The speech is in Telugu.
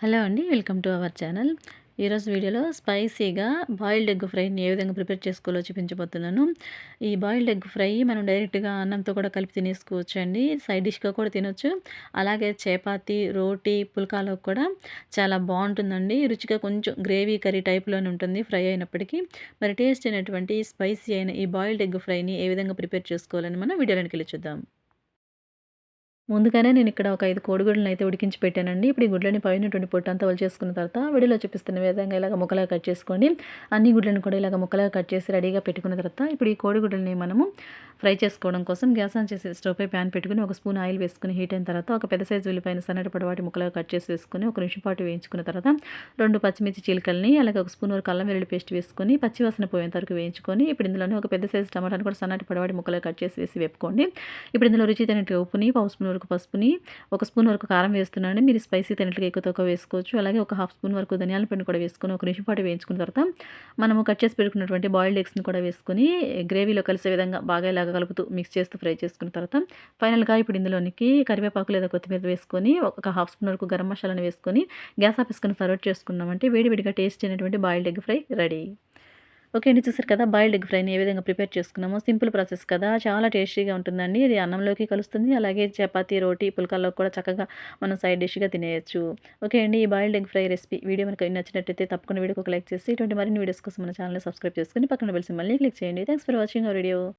హలో అండి వెల్కమ్ టు అవర్ ఛానల్. ఈరోజు వీడియోలో స్పైసీగా బాయిల్డ్ ఎగ్ ఫ్రైని ఏ విధంగా ప్రిపేర్ చేసుకోవాలో చూపించబోతున్నాను. ఈ బాయిల్డ్ ఎగ్ ఫ్రై మనం డైరెక్ట్గా అన్నంతో కూడా కలిపి తినేసుకోవచ్చు అండి సైడ్ డిష్గా కూడా తినొచ్చు. అలాగే చపాతి రోటీ పుల్కాలో కూడా చాలా బాగుంటుందండి. రుచిగా కొంచెం గ్రేవీ కర్రీ టైప్లోనే ఉంటుంది ఫ్రై అయినప్పటికీ. మరి టేస్ట్ అయినటువంటి స్పైసీ అయిన ఈ బాయిల్డ్ ఎగ్ ఫ్రైని ఏ విధంగా ప్రిపేర్ చేసుకోవాలని మనం వీడియోలోకి వెళ్ళి చూద్దాం. ముందుగానే నేను ఇక్కడ ఒక ఐదు కోడిగుడ్లను అయితే ఉడికించి పెట్టానండి. ఇప్పుడు ఈ గుడ్లని పైనటువంటి పొట్టు అంతా చేసుకున్న తర్వాత విడిలో చూపిస్తున్న విధంగా ఇలాగ ముక్కలుగా కట్ చేసుకోండి అన్ని గుడ్లను కూడా ఇలాగ ముక్కలుగా కట్ చేసి రెడీగా పెట్టుకున్న తర్వాత ఇప్పుడు ఈ కోడిగుడ్లని మనము ఫ్రై చేసుకోవడం కోసం గ్యాస్ ఆన్ చేసి స్టవ్ పై ప్యాన్ పెట్టుకుని ఒక స్పూన్ ఆయిల్ వేసుకుని హీట్ అయిన తర్వాత ఒక పెద్ద సైజు ఉల్లిపాయన సన్నటి పొడవాటి ముక్కలుగా కట్ చేసి వేసుకుని ఒక నిమిషం పాటు వేయించుకున్న తర్వాత రెండు పచ్చిమిర్చి చీలికల్ని అలాగే ఒక స్పూన్ వరకు అల్లం వెల్లుల్లి పేస్ట్ వేసుకొని పచ్చివాసన పోయేంత వరకు వేయించుకొని ఇప్పుడు ఇందులోనే ఒక పెద్ద సైజు టమాటాను కూడా సన్నటి పొడవాటి ముక్కలుగా కట్ చేసి వేసి వేపుకోండి. ఇప్పుడు ఇందులో రుచి ఉప్పుని పావు స్పూన్ వరకు పసుపుని ఒక స్పూన్ వరకు కారం వేస్తున్నాను మీరు స్పైసీ తినట్లు ఎక్కువ తక్కువ వేసుకోవచ్చు. అలాగే ఒక హాఫ్ స్పూన్ వరకు ధనియాల పిండి కూడా వేసుకొని ఒక నిమిషం పాటు వేయించుకున్న తర్వాత మనము కట్ చేసి పెట్టుకున్నటువంటి బాయిల్డ్ ఎగ్స్ని కూడా వేసుకొని గ్రేవీలో కలిసే విధంగా బాగా ఇలాగా కలుపుతూ మిక్స్ చేస్తూ ఫ్రై చేసుకున్న తర్వాత ఫైనల్గా ఇప్పుడు ఇందులోనికి కరివేపాకు లేదా కొత్తిమీర వేసుకొని ఒక హాఫ్ స్పూన్ వరకు గరం మసాలాను వేసుకొని గ్యాస్ ఆపేసుకొని సర్వ్ చేసుకున్నామంటే వేడివేడిగా టేస్ట్ అయినటువంటి boiled egg fry ready. Okay అండి. చూసారు కదా బాయిల్డ్ ఎగ్ ఫ్రైని ఏ విధంగా ప్రిపేర్ చేసుకున్నామో. సింపుల్ ప్రాసెస్ కదా. చాలా టేస్టీగా ఉంటుందండి. ఇది అన్నంలోకి కలుస్తుంది. అలాగే చపాతీ రోటీ పుల్కాల్లో కూడా చక్కగా మనం సైడ్ డిష్గా తినేయచ్చు. ఓకే అండి. ఈ boiled egg fry recipe video మనకు నచ్చినట్టయితే తప్పకుండా వీడియోకి లైక్ చేసి ఇటువంటి మరిన్ని వీడియోస్ కోసం మన ఛానల్ సబ్స్క్రైబ్ చేసుకుని పక్కన వెళ్ళి మళ్ళీ క్లిక్ చేయండి. థ్యాంక్స్ ఫర్ వాచింగ్ ఆ వీడియో.